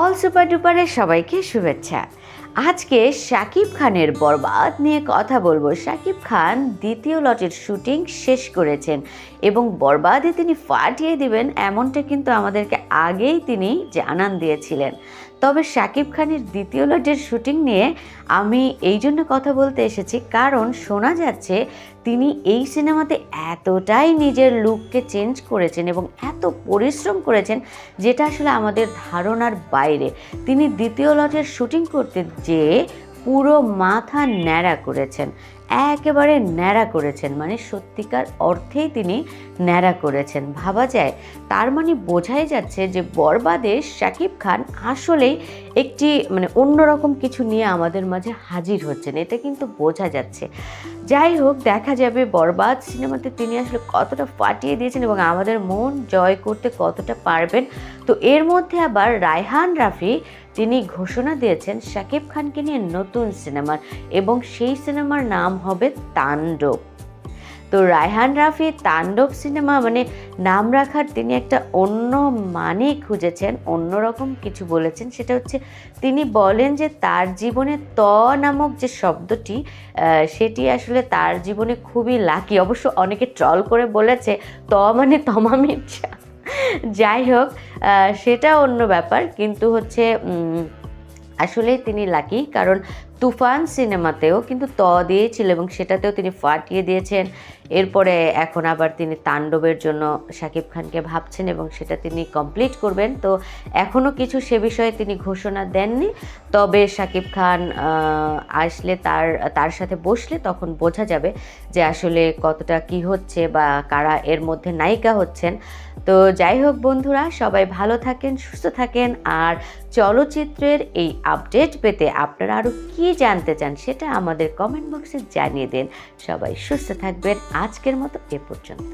All super ডুপারের সবাইকে শুভেচ্ছা। আজকে শাকিব খানের বরবাদ নিয়ে কথা বলব। শাকিব খান দ্বিতীয় লটের শুটিং শেষ করেছেন এবং বরবাদে তিনি ফাটিয়ে দিবেন এমনটা কিন্তু আমাদেরকে আগেই তিনি জানান দিয়েছিলেন। তবে শাকিব খানের দ্বিতীয় লটের শুটিং নিয়ে আমি এই জন্য কথা বলতে এসেছি, কারণ শোনা যাচ্ছে তিনি এই সিনেমাতে এতটাই নিজের লুককে চেঞ্জ করেছেন এবং এত পরিশ্রম করেছেন যেটা আসলে আমাদের ধারণার বাইরে। তিনি দ্বিতীয় লটের শুটিং করতে যেয়ে পুরো মাথা ন্যাড়া করেছেন। একেবারে ন্যাড়া করেছেন। মানে সত্যিকার অর্থেই তিনি ন্যাড়া করেছেন। ভাবা যায়, তার মানে বোঝাই যাচ্ছে যে বরবাদে শাকিব খান আসলেই একটি মানে অন্যরকম কিছু নিয়ে আমাদের মাঝে হাজির হচ্ছেন। এটা কিন্তু বোঝা যাচ্ছে। যাই হোক, দেখা যাবে বরবাদ সিনেমাতে তিনি আসলে কতটা ফাটিয়ে দিয়েছেন এবং আমাদের মন জয় করতে কতটা পারবেন। তো এর মধ্যে আবার রায়হান রাফি তিনি ঘোষণা দিয়েছেন শাকিব খানকে নিয়ে নতুন সিনেমার এবং সেই সিনেমার নাম হবে তাণ্ডব। তো রায়হান রাফি তাণ্ডব সিনেমা মানে নাম রাখার তিনি একটা অন্য মানে খুঁজেছেন, অন্যরকম কিছু বলেছেন। সেটা হচ্ছে তিনি বলেন যে তার জীবনে ত নামক যে শব্দটি সেটি আসলে তার জীবনে খুবই লাকি। অবশ্য অনেকে ট্রল করে বলেছে, ত মানে তমা মির্জা যাই হোক সেটা অন্য ব্যাপার। কিন্তু হচ্ছে আসলেই তিনি লাকি কারণ তুফান সিনেমাতেও কিন্তু ত দিয়েছিল এবং সেটাতেও তিনি ফাটিয়ে দিয়েছেন। এরপরে এখন আবার তিনি তাণ্ডবের জন্য শাকিব খানকে ভাবছেন এবং সেটা তিনি কমপ্লিট করবেন। তো এখনও কিছু সে বিষয়ে তিনি ঘোষণা দেননি। তবে শাকিব খান আসলে তার তার সাথে বসলে তখন বোঝা যাবে যে আসলে কতটা কি হচ্ছে বা কারা এর মধ্যে নায়িকা হচ্ছেন। তো যাই হোক বন্ধুরা, সবাই ভালো থাকেন, সুস্থ থাকেন। আর চলচ্চিত্রের এই আপডেট পেতে আপনারা আরও কী জানতে চান সেটা আমাদের কমেন্ট বক্সে জানিয়ে দিন। সবাই সুস্থ থাকবেন। আজকের মতো এ পর্যন্ত।